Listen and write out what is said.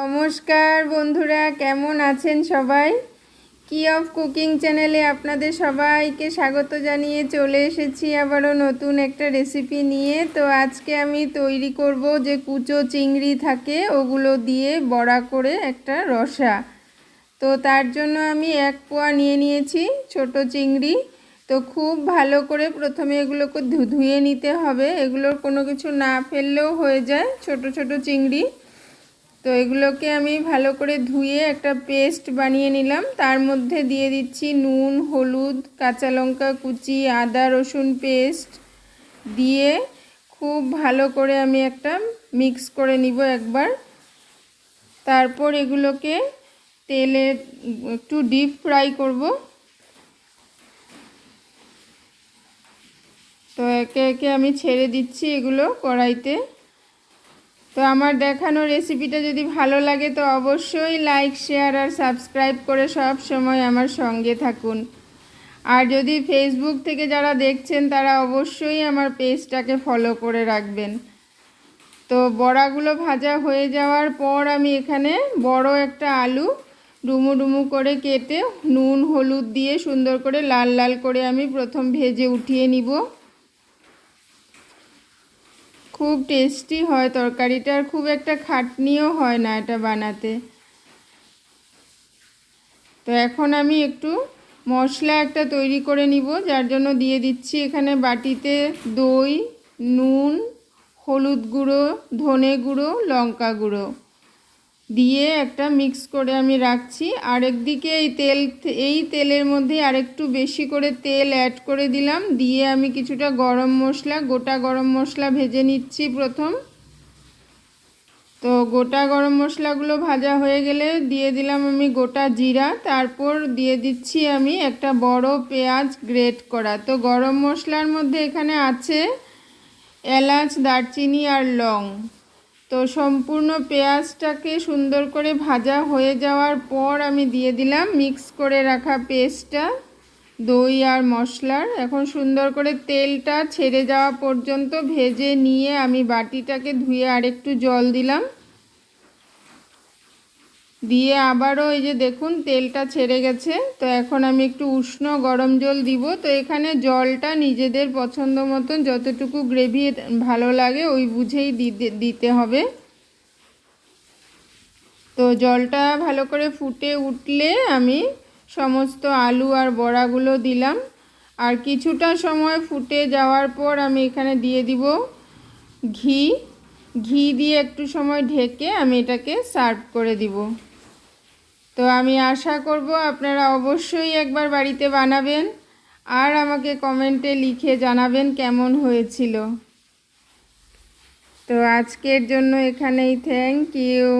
নমস্কার বন্ধুরা, কেমন আছেন সবাই? কি অফ কুকিং চ্যানেলে আপনাদের সবাইকে স্বাগত জানিয়ে চলে এসেছি আবারও নতুন একটা রেসিপি নিয়ে। তো আজকে আমি তৈরি করব যে কুচো চিংড়ি থাকে, ওগুলো দিয়ে বড়া করে একটা রসা। তো তার জন্য আমি এক পোয়া নিয়ে নিয়েছি ছোট চিংড়ি। তো খুব ভালো করে প্রথমে এগুলোকে ধুয়ে নিতে হবে। এগুলোর কোনো কিছু না ফেললেও হয়ে যায় ছোট ছোট চিংড়ি। তো এগুলোকে আমি ভালো করে ধুয়ে একটা পেস্ট বানিয়ে নিলাম। তার মধ্যে দিয়ে দিচ্ছি নুন, হলুদ, কাঁচা লঙ্কা কুচি, আদা, রসুন পেস্ট দিয়ে খুব ভালো করে আমি একটা মিক্স করে নিব একবার। তারপর এগুলোকে তেলে একটু ডিপ ফ্রাই করব। তো একে একে আমি ছেড়ে দিচ্ছি এগুলো কড়াইতে। তো আমার দেখানো রেসিপিটা যদি ভালো লাগে, তো অবশ্যই লাইক শেয়ার আর সাবস্ক্রাইব করে সব সময় আমার সঙ্গে থাকুন। আর যদি ফেসবুক থেকে যারা দেখছেন, তারা অবশ্যই আমার পেজটাকে ফলো করে রাখবেন। তো বড়াগুলো ভাজা হয়ে যাওয়ার পর আমি এখানে বড় একটা আলু ডুমু ডুমু করে কেটে নুন, হলুদ দিয়ে সুন্দর করে লাল লাল করে আমি প্রথম ভেজে উঠিয়ে নিব। খুব টেস্টি হয় তরকারিটার, খুব একটা খাটনিও হয় না এটা বানাতে। তো এখন আমি একটু মশলা একটা তৈরি করে নিব, যার জন্য দিয়ে দিচ্ছি এখানে বাটিতে দই, নুন, হলুদ গুঁড়ো, ধনে গুঁড়ো, লঙ্কা গুঁড়ো। দিয়ে একটা মিক্স করে আমি রাখছি। আরেকদিকে এই তেল, এই তেলের মধ্যে আরেকটু বেশি করে তেল অ্যাড করে দিলাম। দিয়ে আমি কিছুটা গরম মশলা, গোটা গরম মশলা ভেজে নিচ্ছি প্রথম। তো গোটা গরম মশলাগুলো ভাজা হয়ে গেলে দিয়ে দিলাম আমি গোটা জিরা। তারপর দিয়ে দিচ্ছি আমি একটা বড় পেঁয়াজ গ্রেট করা। তো গরম মশলার মধ্যে এখানে আছে এলাচ, দারচিনি আর লং। তো সম্পূর্ণ পেঁয়াজটাকে সুন্দর করে ভাজা হয়ে যাওয়ার পর আমি দিয়ে দিলাম মিক্স করে রাখা পেস্টটা, দই আর মশলার। এখন সুন্দর করে তেলটা ছেড়ে যাওয়া পর্যন্ত ভেজে নিয়ে আমি বাটিটাকে ধুয়ে আরেকটু জল দিলাম। দিয়ে আবারও এই যে দেখুন, তেলটা ছেড়ে গেছে। তো এখন আমি একটু উষ্ণ গরম জল দিব। তো এখানে জলটা নিজেদের পছন্দ মতন যতটুকু গ্রেভি ভালো লাগে, ওই বুঝেই দিতে হবে। তো জলটা ভালো করে ফুটে উঠলে আমি সমস্ত আলু আর বড়াগুলো দিলাম। আর কিছুটা সময় ফুটে যাওয়ার পর আমি এখানে দিয়ে দিব ঘি। ঘি দিয়ে একটু সময় ঢেকে আমি এটাকে সার্ভ করে দিব। তো আমি আশা করব আপনারা অবশ্যই একবার বাড়িতে বানাবেন আর আমাকে কমেন্টে লিখে জানাবেন কেমন হয়েছিল। তো আজকের জন্য এখানেই থ্যাংক ইউ।